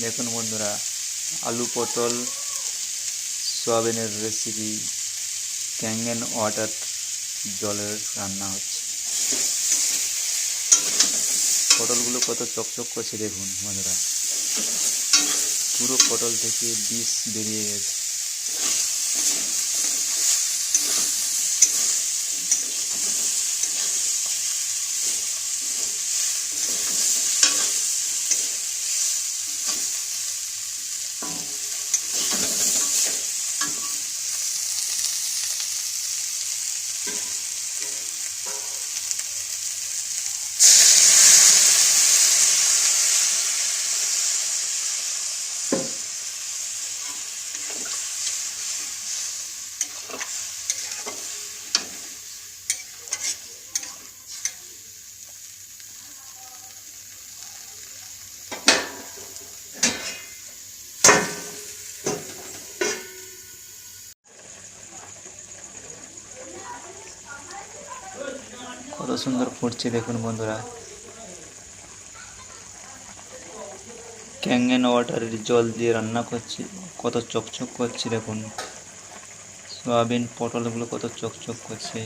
দেখুন বন্ধুরা, আলু পটল, সয়াবিনের রেসিপি ক্যাঙ্গেন ওয়াটার জলের রান্না হচ্ছে। পটলগুলো কত চকচক করছে দেখুন বন্ধুরা। পুরো পটল থেকে বিষ বেরিয়ে গেছে। Bye. কত সুন্দর ফুটছে দেখুন বন্ধুরা। ক্যাঙ্গেন ওয়াটারের জল দিয়ে রান্না করছি, কত চকচক করছে দেখুন। সয়াবিন পটলগুলো কত চকচক করছে।